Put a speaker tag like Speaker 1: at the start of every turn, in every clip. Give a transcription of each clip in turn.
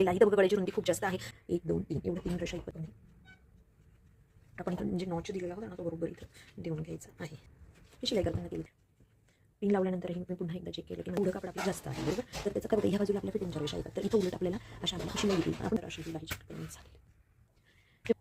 Speaker 1: इथं बघा गळ्याची रुंदी खूप जास्त आहे. एक दोन तीन एवढं तीन रशा इकडे आपण इथं म्हणजे नॉच दिलेला होता ना तो बरोबर इथं देऊन घ्यायचा आहे. हे शिलाई करताना केली पिन लावल्यानंतर मी पुन्हा एकदा चेक केलं की पुढं कापड आपलं जास्त आहे बरोबर? तर त्याचं कपडे ह्या बाजूला आपल्या फिटिंगच्या रेषा येतात. तर इथं उलट आपल्याला अशा आपल्याला शिलाई दिली आपण अशी शिलाई check चालेल.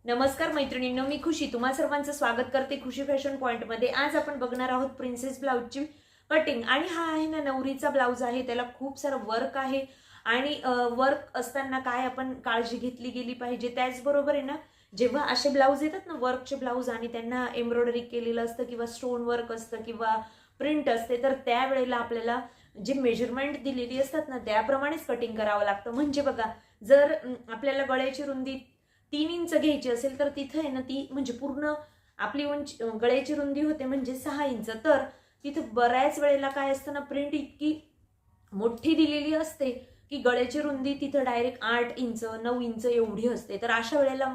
Speaker 2: नमस्कार मैत्रिणींनो मी खुशी. तुम्हा सर्वांचं स्वागत करते खुशी फॅशन पॉइंटमध्ये. आज आपण बघणार आहोत प्रिन्सेस ब्लाऊजची कटिंग आणि हा आहे ना नवरीचा ब्लाऊज आहे. त्याला खूप सारं वर्क आहे. आणि वर्क असताना काय आपण काळजी घेतली गेली पाहिजे त्याचबरोबर आहे ना जेव्हा असे ब्लाऊज येतात ना वर्कचे ब्लाऊज आणि त्यांना एम्ब्रॉयडरी केलेलं असतं किंवा स्टोन वर्क असतं किंवा प्रिंट असते तर त्यावेळेला आपल्याला जे मेजरमेंट दिलेली असतात ना त्याप्रमाणेच कटिंग करावं लागतं. म्हणजे बघा जर आपल्याला गळ्याची रुंदी तीन इंच घ्यायची असेल तर तिथं आहे ना ती म्हणजे पूर्ण आपली उंची गळ्याची रुंदी होते म्हणजे सहा इंच. तर तिथं बऱ्याच वेळेला काय असतं ना प्रिंट इतकी मोठी दिलेली असते की गळ्याची रुंदी तिथं डायरेक्ट आठ इंच नऊ इंच एवढी असते. तर अशा वेळेला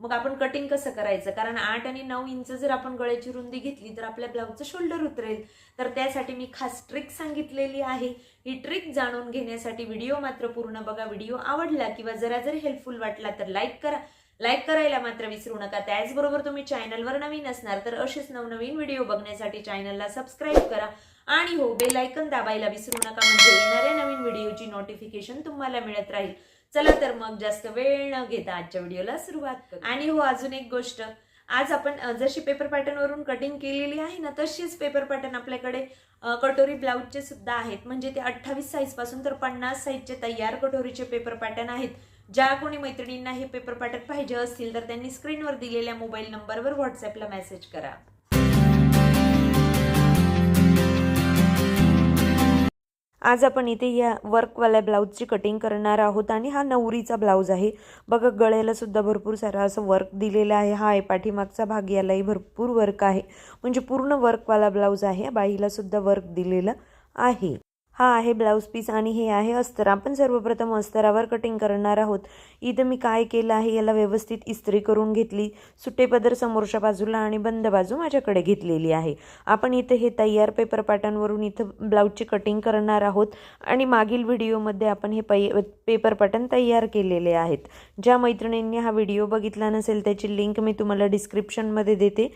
Speaker 2: मग आपण कटिंग कसं करायचं? कारण आठ आणि नऊ इंच जर आपण गळ्याची रुंदी घेतली तर आपल्या ब्लाऊजचं शोल्डर उतरेल. तर त्यासाठी मी खास ट्रिक सांगितलेली आहे. ही ट्रिक जाणून घेण्यासाठी व्हिडिओ मात्र पूर्ण बघा. व्हिडिओ आवडला किंवा जरा जरी हेल्पफुल वाटला तर लाईक करा. लाईक करायला मात्र विसरू नका. त्याचबरोबर तुम्ही चॅनलवर नवीन असणार तर असेच नवनवीन व्हिडिओ बघण्यासाठी चॅनलला सबस्क्राईब करा. आणि हो बेलायकन दाबायला विसरू नका म्हणजे येणाऱ्या नवीन व्हिडिओची नोटिफिकेशन तुम्हाला मिळत राहील. चला तर मग जास्त वेळ न घेता आजच्या व्हिडिओला सुरुवात आणि हो अजून एक गोष्ट. आज आपण जशी पेपर पॅटर्न वरून कटिंग केलेली आहे ना तशीच पेपर पॅटर्न आपल्याकडे कटोरी ब्लाऊजचे सुद्धा आहेत. म्हणजे ते अठ्ठावीस साईजपासून तर पन्नास साईजचे तयार कटोरीचे पेपर पॅटर्न आहेत. ज्या कोणी मैत्रिणींना हे पेपर पॅटर्न पाहिजे असतील तर त्यांनी स्क्रीनवर दिलेल्या मोबाईल नंबरवर व्हॉट्सअपला मेसेज करा.
Speaker 1: आज आपण इथे या वर्कवाल्या ब्लाऊजची कटिंग करणार आहोत आणि हा नवरीचा ब्लाऊज आहे. बघा गळ्याला सुद्धा भरपूर सारा असं वर्क दिलेलं आहे. हा आहे पाठीमागचा भाग यालाही भरपूर वर्क आहे. म्हणजे पूर्ण वर्कवाला ब्लाऊज आहे. बाईला सुद्धा वर्क दिलेलं आहे. हा आहे ब्लाऊज पीस आणि हे आहे अस्तर. आपण सर्वप्रथम अस्तरावर कटिंग करणार आहोत. इथं मी काय केलं आहे याला व्यवस्थित इस्त्री करून घेतली. सुटे पदर समोरच्या बाजूला आणि बंद बाजू माझ्याकडे घेतलेली आहे. आपण इथं हे तयार पेपर पॅटर्नवरून इथं ब्लाऊजची कटिंग करणार आहोत. आणि मागील व्हिडिओमध्ये आपण हे पै पेपर पॅटर्न तयार केलेले आहेत. ज्या मैत्रिणींनी हा व्हिडिओ बघितला नसेल त्याची लिंक मी तुम्हाला डिस्क्रिप्शनमध्ये देते.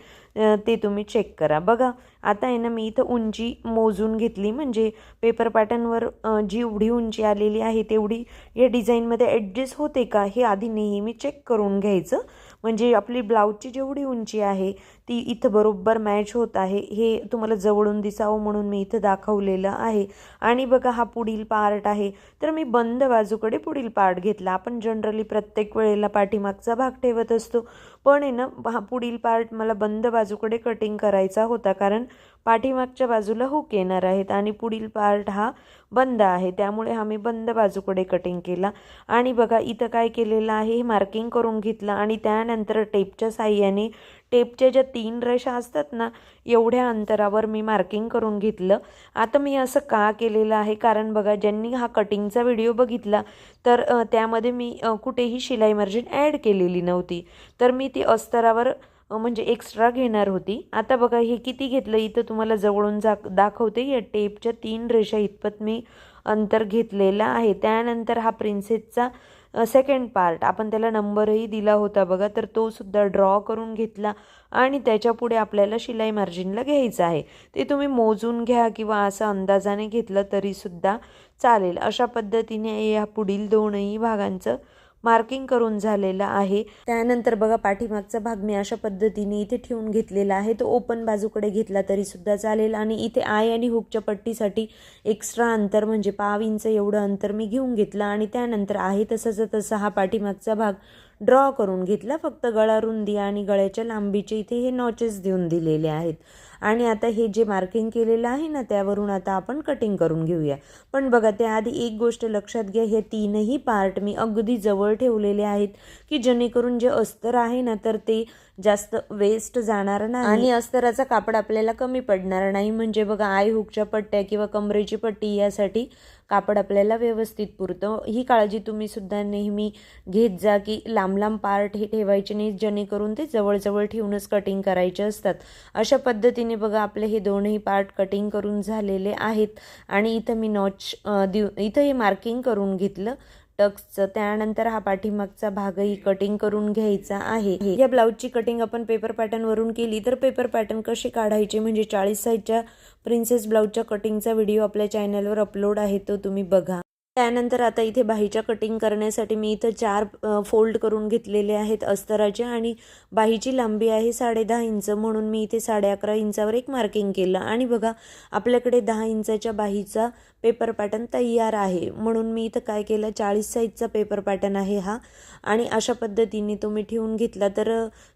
Speaker 1: ते तुम्ही चेक करा. बघा आता आहे ना मी इथं उंची मोजून घेतली. म्हणजे पेपर पॅटर्नवर जी एवढी उंची आलेली आहे तेवढी या डिझाईनमध्ये ॲडजस्ट होते का? हे आधी नेहमी चेक करून घ्यायचं. म्हणजे आपली ब्लाऊजची जेवढी उंची आहे ती इथं बरोबर मॅच होत आहे. हे तुम्हाला जवळून दिसावं म्हणून मी इथं दाखवलेलं आहे. आणि बघा हा पुढील पार्ट आहे. तर मी बंद बाजूकडे पुढील पार्ट घेतला. आपण जनरली प्रत्येक वेळेला पाठीमागचा भाग ठेवत असतो. पण आहे ना हा पुढील पार्ट मला बंद बाजूकडे कटिंग करायचा होता. कारण पाठीमागच्या बाजूला हुक येणार आहेत आणि पुढील पार्ट हा बंद आहे. त्यामुळे हा मी बंद बाजूकडे कटिंग केला. आणि बघा इथं काय केलेलं आहे? हे मार्किंग करून घेतलं आणि त्यानंतर टेपच्या साह्याने टेपच्या ज्या तीन रेषा असतात ना एवढ्या अंतरावर मी मार्किंग करून घेतलं. आता मी असं का केलेलं आहे? कारण बघा ज्यांनी हा कटिंगचा व्हिडिओ बघितला तर त्यामध्ये मी कुठेही शिलाई मार्जिन ॲड केलेली नव्हती. तर मी ती अस्तरावर म्हणजे एक्स्ट्रा घेणार होती. आता बघा हे किती घेतलं? इथं तुम्हाला जवळून जा दाखवते. या टेपच्या तीन रेषा इतपत मी अंतर घेतलेलं आहे. त्यानंतर हा प्रिन्सेसचा सेकंड पार्ट आपण त्याला नंबरही दिला होता बघा तर तो सुद्धा ड्रॉ करून घेतला आणि त्याच्यापुढे आपल्याला शिलाई मार्जिनला घ्यायचं आहे. ते तुम्ही मोजून घ्या किंवा असं अंदाजाने घेतलं तरीसुद्धा चालेल. अशा पद्धतीने या पुढील दोनही भागांचं मार्किंग करून झालेलं आहे. त्यानंतर बघा पाठीमागचा भाग मी अशा पद्धतीने इथे ठेवून घेतलेला आहे. तो ओपन बाजूकडे घेतला तरी सुद्धा चालेल. आणि इथे आय आणि हुकच्या पट्टीसाठी एक्स्ट्रा अंतर म्हणजे पाव इंच एवढं अंतर मी घेऊन घेतलं. आणि त्यानंतर आहे तसंच तसा हा पाठीमागचा भाग. ड्रॉ करून घेतला. फक्त गळा रुंदी आणि गळ्याच्या लांबीचे इथे हे नॉचेस देऊन दिलेले आहेत. आणि आता हे जे मार्किंग केलेलं आहे ना त्यावरून आता आपण कटिंग करून घेऊया. पण बघा त्याआधी एक गोष्ट लक्षात घ्या हे तीनही पार्ट मी अगदी जवळ ठेवलेले आहेत की जेणेकरून जे अस्तर आहे ना तर ते जास्त वेस्ट जाणार नाही. आणि अस्तराचा कापड आपल्याला कमी पडणार नाही. म्हणजे बघा आय हुकच्या पट्ट्या किंवा कमरेची पट्टी यासाठी कापड आपल्याला व्यवस्थित पुरतं. ही काळजी तुम्ही सुद्धा नेहमी घेत जा की लांब लांब पार्ट हे ठेवायचे नाही जेणेकरून ते जवळजवळ ठेवूनच कटिंग करायचे असतात. अशा पद्धतीने बघा आपले हे दोनही पार्ट कटिंग करून झालेले आहेत. आणि इथं मी नॉच देऊ इथं हे मार्किंग करून घेतलं. टक्सचं त्यानंतर हा पाठीमागचा भागही कटिंग करून घ्यायचा आहे. या ब्लाऊजची कटिंग आपण पेपर पॅटर्नवरून केली तर पेपर पॅटर्न कसे काढायचे? म्हणजे चाळीस साईजच्या प्रिन्सेस ब्लाऊजच्या कटिंगचा व्हिडिओ आपल्या चॅनलवर अपलोड आहे तो तुम्ही बघा. त्यानंतर आता इथे बाहीच्या कटिंग करण्यासाठी मी इथं चार फोल्ड करून घेतलेले आहेत अस्तराचे आणि बाहीची लांबी आहे साडे दहा इंच म्हणून मी इथे साडे अकरा इंचावर एक मार्किंग केलं. आणि बघा आपल्याकडे दहा इंचाच्या बाहीचा पेपर पॅटर्न तयार आहे. म्हणून मी इथं काय केलं चाळीस साईजचा पेपर पॅटर्न आहे हा. आणि अशा पद्धतीने तो मी ठेवून घेतला तर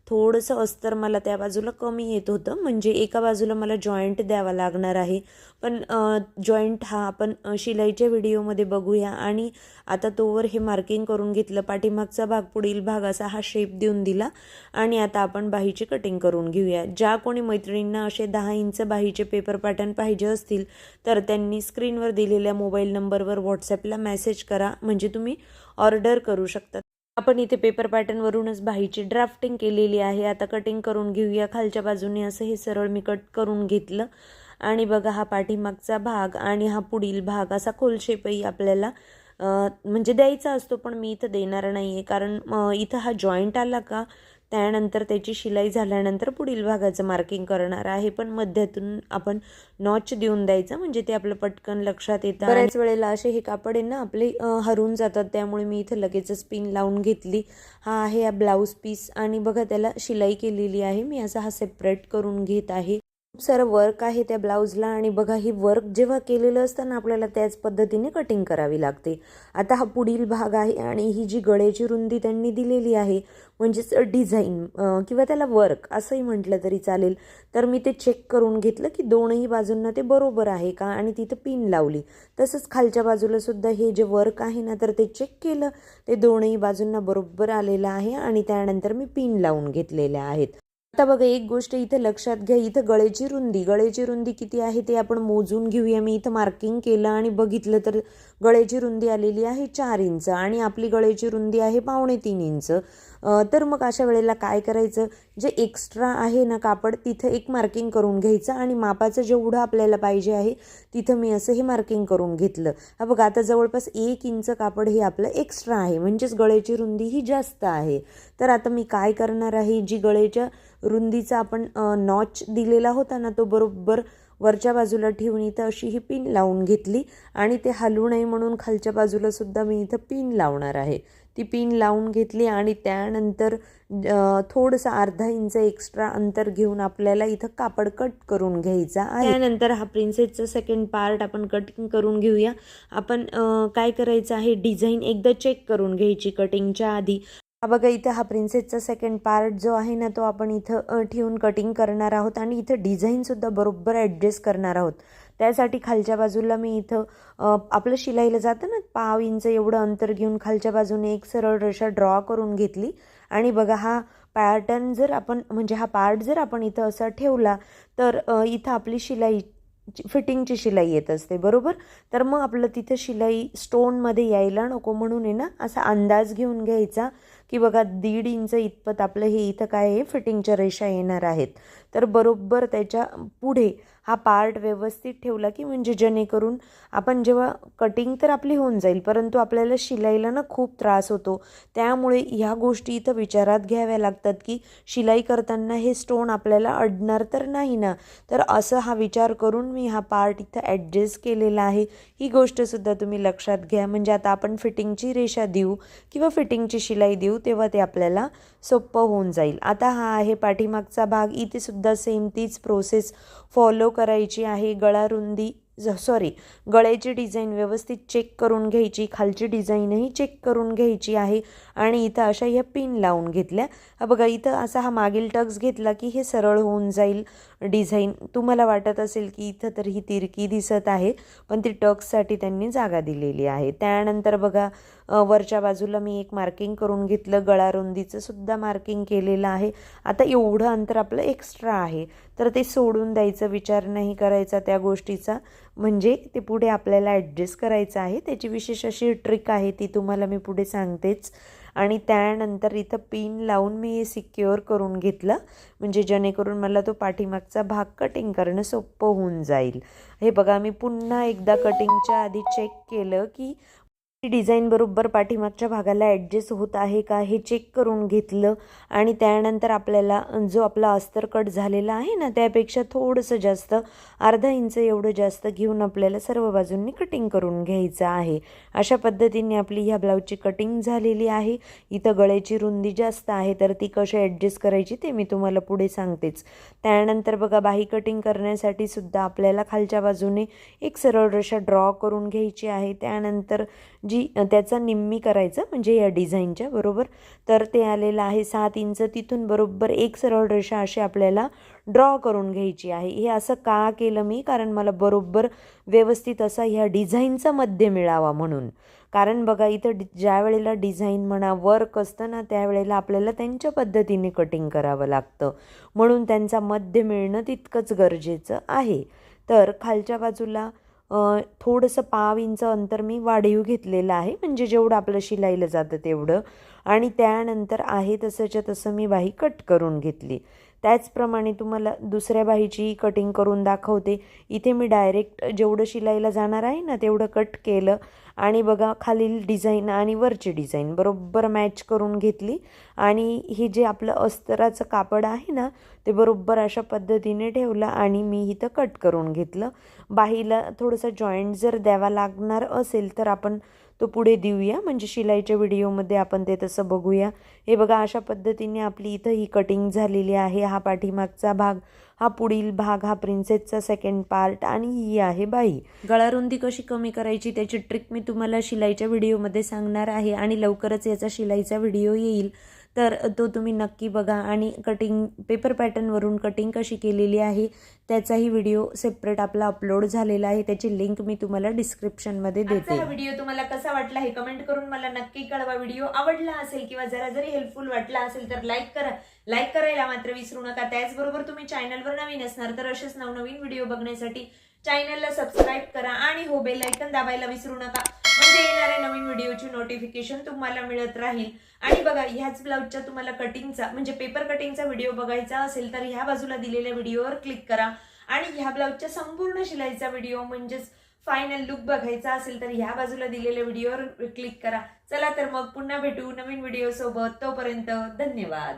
Speaker 1: थोडंसं अस्तर मला त्या बाजूला कमी येत होतं. म्हणजे एका बाजूला मला जॉईंट द्यावा लागणार आहे. पण जॉईंट हा आपण शिलाईच्या व्हिडिओमध्ये बघूया. आणि आता तोवर हे मार्किंग करून घेतलं. पाठीमागचा भाग पुढील भाग असा हा शेप देऊन दिला. आणि आता आपण बाहीची कटिंग करून घेऊया. ज्या कोणी मैत्रिणींना असे दहा इंच बाहीचे पेपर पॅटर्न पाहिजे असतील तर त्यांनी स्क्रीनवर दिलेल्या मोबाईल नंबरवर व्हॉट्सॲपला मेसेज करा. म्हणजे तुम्ही ऑर्डर करू शकता. आपण इथे पेपर पॅटर्नवरूनच बाहीची ड्राफ्टिंग केलेली आहे. आता कटिंग करून घेऊया खालच्या बाजूने. असं हे सरळ मी कट करून घेतलं. आणि बघा हा पाठीमागचा भाग आणि हा पुढील भाग असा खोलशेपही आपल्याला म्हणजे द्यायचा असतो पण मी इथं देणार नाही आहे कारण इथं हा जॉईंट आला का त्यानंतर त्याची शिलाई झाल्यानंतर पुढील भागाचं मार्किंग करणार आहे. पण मध्यातून आपण नॉच देऊन द्यायचं म्हणजे ते आपलं पटकन लक्षात येतं बऱ्याच वेळेला असे हे कापड आहे ना आपले हरून जातात. त्यामुळे मी इथं लगेचच पिन लावून घेतली. हा आहे हा ब्लाऊज पीस आणि बघा त्याला शिलाई केलेली आहे. मी असा हा सेपरेट करून घेत आहे. खूप सारं वर्क आहे त्या ब्लाऊजला आणि बघा ही वर्क जेव्हा केलेलं असतं ना आपल्याला त्याच पद्धतीने कटिंग करावी लागते. आता हा पुढील भाग आहे आणि ही जी गळ्याची रुंदी त्यांनी दिलेली आहे म्हणजेच डिझाईन किंवा त्याला वर्क असंही म्हटलं तरी चालेल. तर मी ते चेक करून घेतलं की दोनही बाजूंना ते बरोबर आहे का आणि तिथं पिन लावली. तसंच खालच्या बाजूला सुद्धा हे जे वर्क आहे ना तर ते चेक केलं. ते दोनही बाजूंना बरोबर आलेलं आहे आणि त्यानंतर मी पिन लावून घेतलेल्या आहेत. आता बघा एक गोष्ट इथे लक्षात घ्या इथं गळेची रुंदी गळेची रुंदी किती आहे ते आपण मोजून घेऊया. मी इथं मार्किंग केलं आणि बघितलं तर गळेची रुंदी आलेली आहे चार इंच आणि आपली गळेची रुंदी आहे पावणे तीन इंच. तर मग अशा वेळेला काय करायचं? जे एक्स्ट्रा आहे ना कापड तिथं एक मार्किंग करून घ्यायचं आणि मापाचं जेवढं आपल्याला पाहिजे आहे तिथं मी असं हे मार्किंग करून घेतलं. हा बघा आता जवळपास एक इंच कापड हे आपलं एक्स्ट्रा आहे. म्हणजेच गळ्याची रुंदी ही जास्त आहे. तर आता मी काय करणार आहे? जी गळेच्या रुंदीचा आपण नॉच दिलेला होता ना तो बरोबर वरच्या बाजूला ठेवून इथं अशी ही पिन लावून घेतली आणि ते हलू नये म्हणून खालच्या बाजूला सुद्धा मी इथं पिन लावणार आहे. ती पिन लावून घेतली आणि त्यानंतर थोडंसं अर्धा इंच एक्स्ट्रा अंतर घेऊन आपल्याला इथं कापड कट करून घ्यायचा आहे. त्यानंतर हा प्रिन्सेसचा सेकंड पार्ट आपण कटिंग करून घेऊया. आपण काय करायचं आहे? डिझाईन एकदा चेक करून घ्यायची कटिंगच्या आधी. हा बघा इथं हा प्रिन्सेसचा सेकंड पार्ट जो आहे ना तो आपण इथं ठेवून कटिंग करणार आहोत आणि इथं डिझाईनसुद्धा बरोबर ॲडजस्ट करणार आहोत. त्यासाठी खालच्या बाजूला मी इथं आपलं शिलाईला जातं ना पाव इंच एवढं अंतर घेऊन खालच्या बाजूने एक सरळ रेषा ड्रॉ करून घेतली. आणि बघा हा पॅटर्न जर आपण म्हणजे हा पार्ट जर आपण इथं असा ठेवला तर इथं आपली शिलाई फिटिंगची शिलाई येत असते बरोबर? तर मग आपलं तिथं शिलाई स्टोनमध्ये यायला नको म्हणून आहे ना असा अंदाज घेऊन घ्यायचा. की बघा दीड इंच इतपत आपलं हे इथं काय आहे फिटिंगच्या रेषा येणार आहेत. तर बरोबर त्याच्या पुढे हा पार्ट व्यवस्थित ठेवला की म्हणजे जेणेकरून आपण जेव्हा कटिंग तर आपली होऊन जाईल परंतु आपल्याला शिलाईला ना खूप त्रास होतो. त्यामुळे ह्या गोष्टी इथं विचारात घ्याव्या लागतात की शिलाई करताना हे स्टोन आपल्याला अडणार तर नाही ना? तर असं हा विचार करून मी हा पार्ट इथं ॲडजस्ट केलेला आहे. ही गोष्टसुद्धा तुम्ही लक्षात घ्या. म्हणजे आता आपण फिटिंगची रेषा देऊ किंवा फिटिंगची शिलाई देऊ तेव्हा ते आपल्याला सोपं होऊन जाईल. आता हा आहे पाठीमागचा भाग. इथे सुद्धा सेम तीच प्रोसेस फॉलो करायची आहे. गळा रुंदी सॉरी गळ्याची डिझाईन व्यवस्थित चेक करून घ्यायची. खालची डिझाईनही चेक करून घ्यायची आहे. आणि इथं अशा ह्या पिन लावून घेतल्या. बघा इथं असा हा मागील टक्स घेतला की हे सरळ होऊन जाईल. डिझाईन. तुम्हाला वाटत असेल की इथं तर ही तिरकी दिसत आहे पण ती टक्ससाठी त्यांनी जागा दिलेली आहे. त्यानंतर बघा वरच्या बाजूला मी एक मार्किंग करून घेतलं गळा रुंदीचं सुद्धा मार्किंग केलेलं आहे. आता एवढं अंतर आपलं एक्स्ट्रा आहे. तर ते सोडून द्यायचं विचार नाही करायचा त्या गोष्टीचा. म्हणजे ते पुढे आपल्याला ॲडजस्ट करायचं आहे. त्याची विशेष अशी ट्रिक आहे ती तुम्हाला मी पुढे सांगतेच. आणि त्यानंतर इथं पिन लावून मी हे सिक्युअर करून घेतलं. म्हणजे जेणेकरून मला तो पाठीमागचा भाग कटिंग करणं सोपं होऊन जाईल. हे बघा मी पुन्हा एकदा कटिंगच्या आधी चेक केलं की ती डिझाईन बरोबर पाठीमागच्या भागाला ॲडजस्ट होत आहे का हे चेक करून घेतलं आणि त्यानंतर आपल्याला जो आपला अस्तर कट झालेला आहे ना त्यापेक्षा थोडंसं जास्त अर्धा इंच एवढं जास्त घेऊन आपल्याला सर्व बाजूंनी कटिंग करून घ्यायचं आहे. अशा पद्धतीने आपली ह्या ब्लाऊजची कटिंग झालेली आहे. इथं गळ्याची रुंदी जास्त आहे तर ती कशी ॲडजस्ट करायची ते मी तुम्हाला पुढे सांगतेच. त्यानंतर बघा बाही कटिंग करण्यासाठी सुद्धा आपल्याला खालच्या बाजूने एक सरळ रेषा ड्रॉ करून घ्यायची आहे. त्यानंतर जी त्याचा निम्मी करायचं म्हणजे या डिझाईनच्या बरोबर. तर ते आलेलं आहे सात इंच. तिथून बरोबर एक सरळ रेषा अशी आपल्याला ड्रॉ करून घ्यायची आहे. हे असं का केलं मी? कारण मला बरोबर व्यवस्थित असा ह्या डिझाईनचा मध्य मिळावा म्हणून. कारण बघा इथं डि ज्या वेळेला डिझाईन म्हणा वर्क असतं ना त्यावेळेला आपल्याला त्यांच्या पद्धतीने कटिंग करावं लागतं. म्हणून त्यांचा मध्य मिळणं तितकंच गरजेचं आहे. तर खालच्या बाजूला थोडंसं पाव इंच अंतर मी वाढीव घेतलेलं आहे. म्हणजे जेवढं आपलं शिलाईला जातं तेवढं. आणि त्यानंतर आहे तसंच्या तसं मी बाही कट करून घेतली. त्याचप्रमाणे तुम्हाला दुसऱ्या बाहीची कटिंग करून दाखवते. इथे मी डायरेक्ट जेवढं शिलाईला जाणार आहे ना तेवढं कट केलं. आणि बघा खालील डिझाईन आणि वरची डिझाईन बरोबर मॅच करून घेतली. आणि हे जे आपलं अस्तराचं कापड आहे ना ते बरोबर अशा पद्धतीने ठेवलं आणि मी इथं कट करून घेतलं. बाहीला थोडंसं जॉईंट जर द्यावा लागणार असेल तर आपण तो पुढे देऊया. म्हणजे शिलाईच्या व्हिडिओमध्ये आपण ते तसं बघूया. हे बघा अशा पद्धतीने आपली इथं ही कटिंग झालेली आहे. हा पाठीमागचा भाग हा पुढील भाग हा प्रिन्सेसचा सेकंड पार्ट आणि ही आहे बाई. गळारुंदी कशी कमी करायची त्याची ट्रिक मी तुम्हाला शिलाईच्या व्हिडिओमध्ये सांगणार आहे आणि लवकरच याचा शिलाईचा व्हिडिओ येईल. तर तो तुम्ही नक्की बघा आणि कटिंग पेपर पॅटर्नवरून कटिंग कशी केलेली आहे त्याचाही व्हिडिओ सेपरेट आपला अपलोड झालेला आहे. त्याची लिंक मी तुम्हाला डिस्क्रिप्शनमध्ये देते.
Speaker 2: हा व्हिडिओ तुम्हाला कसा वाटला हे कमेंट करून मला नक्की कळवा. व्हिडिओ आवडला असेल किंवा जरा जरी हेल्पफुल वाटला असेल तर लाईक करा. लाईक करायला मात्र विसरू नका. त्याचबरोबर तुम्ही चॅनलवर नवीन असणार तर असेच नवनवीन व्हिडिओ बघण्यासाठी चॅनलला सबस्क्राईब करा आणि हो बेल ऐकन दाबायला विसरू नका. म्हणजे येणाऱ्या नवीन व्हिडिओची नोटिफिकेशन तुम्हाला मिळत राहील. आणि बघा ह्याच ब्लाऊजच्या तुम्हाला कटिंगचा म्हणजे पेपर कटिंगचा व्हिडिओ बघायचा असेल तर ह्या बाजूला दिलेल्या व्हिडिओवर क्लिक करा. आणि ह्या ब्लाऊजच्या संपूर्ण शिलाईचा व्हिडिओ म्हणजेच फायनल लुक बघायचा असेल तर ह्या बाजूला दिलेल्या व्हिडिओवर क्लिक करा. चला तर मग पुन्हा भेटू नवीन व्हिडिओ सोबत. तोपर्यंत धन्यवाद.